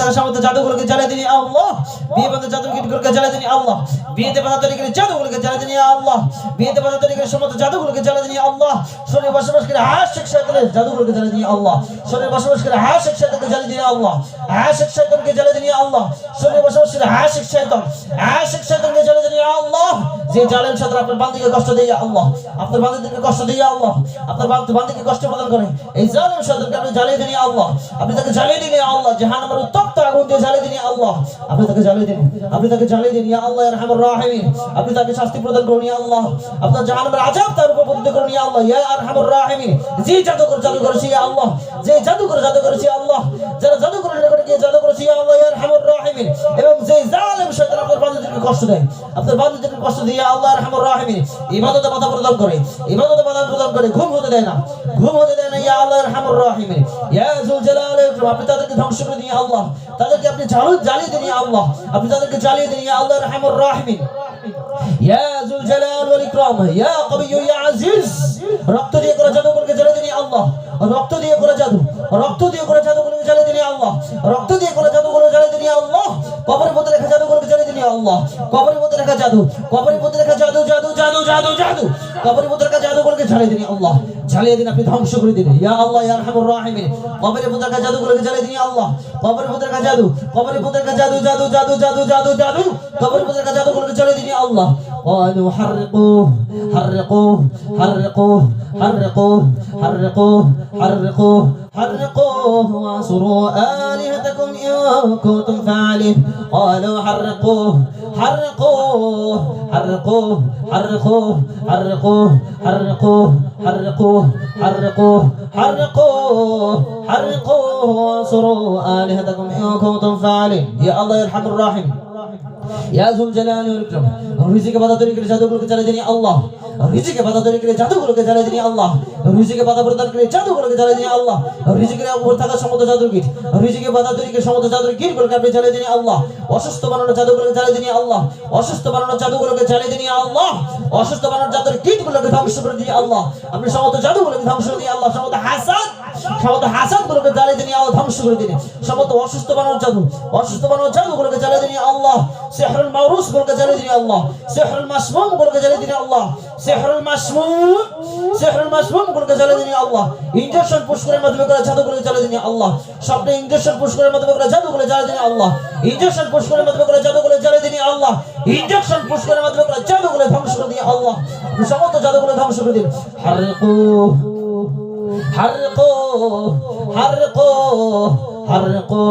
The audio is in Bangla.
থাকা সমস্ত জাদুগুলোকে জ্বালিয়ে দিন আল্লাহ। বিয়ে বন্ধ জাদুগুলোকে জ্বালিয়ে দিন আল্লাহ। বিয়েতে বাধা তৈরি করে জাদুগুলোকে জ্বালিয়ে দিন আল্লাহ। বিয়েতে বাধা তৈরি করে সমস্ত জাদুগুলোকে জ্বালিয়ে দিন আল্লাহ। শরীরে বসবাস করে হাস শেখ শয়তানের জাদুগুলোকে জ্বালিয়ে দিন আল্লাহ। শরীরে বসবাস করে করে আল্লাহ যে জালেম শয়তান আপনার বান্দিকে কষ্ট দিয়ে আল্লাহ আপনার বান্দিদেরকে কষ্ট দিয়ে আল্লাহ আপনার বান্দিকে কষ্ট প্রদান করে এই জালেম শয়তানকে আপনি জ্বালিয়ে দিন আল্লাহ আপনি তাকে জ্বালিয়ে দিন ইয়া আল্লাহ জাহান্নামের উত্তপ্ত আগুন দিয়ে জ্বালিয়ে দিন ইয়া আল্লাহ আপনি তাকে জ্বালিয়ে দিন আপনি তাকে জ্বালিয়ে দিন ইয়া আল্লাহ আরহামুর রাহিমিন আপনি তাকে শাস্তি প্রদান করুন ইয়া আল্লাহ আপনার জাহান্নামের আযাব তার উপর পতিত করুন ইয়া আল্লাহ ইয়া আরহামুর রাহিমিন যে জাদুকর জাদু করেছে ইয়া আল্লাহ যে জাদুকর জাদু করেছে আল্লাহ যারা জাদু কষ্ট দেয়। আপনার বান্দাদেরকে কষ্ট দিয়ে আল্লাহ আরহামুর রাহিমিন, ইবাদতে বাধা প্রদান করে, ইবাদতে বাধা প্রদান করে, ঘুম হতে দেয় না। ঘুম হতে দেয় না, ইয়া আল্লাহ আরহামুর রাহিমিন। ইয়া যুল জালাল আপনি তাদেরকে ধ্বংস করে দিন, ইয়া আল্লাহ। তাদেরকে আপনি ঝালু জ্বালিয়ে দিন, ইয়া আল্লাহ। আপনি তাদেরকে জ্বালিয়ে দিন, ইয়া আল্লাহ আরহামুর রাহিমিন। ইয়া যুল জালাল ওয়াল ইকরাম, ইয়া কবিয়্যু, ইয়া আজিজ। রক্ত দিয়ে করে জাদুগুলোকে জ্বালিয়ে দিন, ইয়া আল্লাহ। রক্ত দিয়ে করে জাদু, রক্ত দিয়ে করে জাদুগুলোকে জ্বালিয়ে দিন, ইয়া আল্লাহ। রক্ত দিয়ে করে জাদুগুলো জ্বালিয়ে দিন, ইয়া আল্লাহ। কবরের মধ্যে রেখা দিন আল্লাহ। কবরের মধ্যে রেখা জাদু। কবরের মধ্যে রেখা জাদু জাদু জাদু জাদু জাদু। কবরের মধ্যে রেখা জাদুগুলোকে জ্বালিয়ে দিন আল্লাহ। ঝালিয়ে দিন, আপনি ধ্বংস করে দিন। ইয়া আল্লাহ, ইয়া আরহামুর রাহিমিন। কবরের মধ্যে রাখা জাদুগুলোকে জ্বালিয়ে দিন আল্লাহ। কবরের মধ্যে রাখা জাদু, কবরের মধ্যে রাখা জাদু জাদু জাদু জাদু জাদু জাদু। কবরের মধ্যে রাখা জাদুগুলোকে জ্বালিয়ে দিন আল্লাহ। قالوا حرقوه حرقوه حرقوه حرقوه حرقوه حرقوه حرقوه وانصروا آلهتكم إن كنتم فاعلين قالوا حرقوه حرقوه حرقوه حرقوه حرقوه حرقوه حرقوه حرقوه حرقوه حرقوه وانصروا آلهتكم إن كنتم فاعلين يا الله يرحم الراحم ইয়া জুল ওয়াল ইকরাম রিজিকে বাধা তৈরি করে জাদুগুলোকে জ্বালিয়ে দিন আল্লাহ রিজিকে বাধা তৈরি করে জাদুগুলোকে জ্বালিয়ে দিন আল্লাহ রিজিকে বাধা প্রদান করে জাদুগুলোকে জ্বালিয়ে দিন আল্লাহ রিজিকের উপর থাকা সমস্ত জাদুর কীট রিজিকে বাধা তৈরি করে সমস্ত জাদুর কীটগুলোকে আপনি জ্বালিয়ে দিন আল্লাহ অসুস্থ বানানো জাদুগুলোকে দিন আল্লাহ অসুস্থ বানানো জাদুগুলোকে দিন আল্লাহ অসুস্থ বানানো জাদুর কীটগুলোকে ধ্বংস করে দিয়ে আল্লাহ আপনি সমস্ত জাদুগুলোকে ধ্বংস করে আল্লাহ সমস্ত হাসাদ সমস্ত হাসাদ গুলোকে জ্বালিয়ে দিন আল্লাহ ধ্বংস করে দিন সমস্ত অসুস্থ বানানোর জাদু অসুস্থ বানানোর জাদুগুলোকে জ্বালিয়ে দিন আল্লাহ মাউরুস বলকে জারি দিন আল্লাহ। সিহরুল মাসমুম বলকে জারি দিন আল্লাহ। সিহরুল মাসমুম সিহরুল মাসমুম বলকে জারি দিন আল্লাহ। ইনজেকশন পুশ করে মাধ্যমে করে জাদু করে জারি দিন আল্লাহ। স্বপ্নে ইনজেকশন পুশ করে মাধ্যমে করে জাদু করে জারি দিন আল্লাহ। ইনজেকশন পুশ মাধ্যমে করে জাদু করে জারি দিন আল্লাহ। ইনজেকশন পুশ মাধ্যমে করে জাদু করে ধ্বংস করে দিয়ে আল্লাহ। সমস্ত জাদু করে ধ্বংস করে দিন হারকু হারকু হারকু হারকু।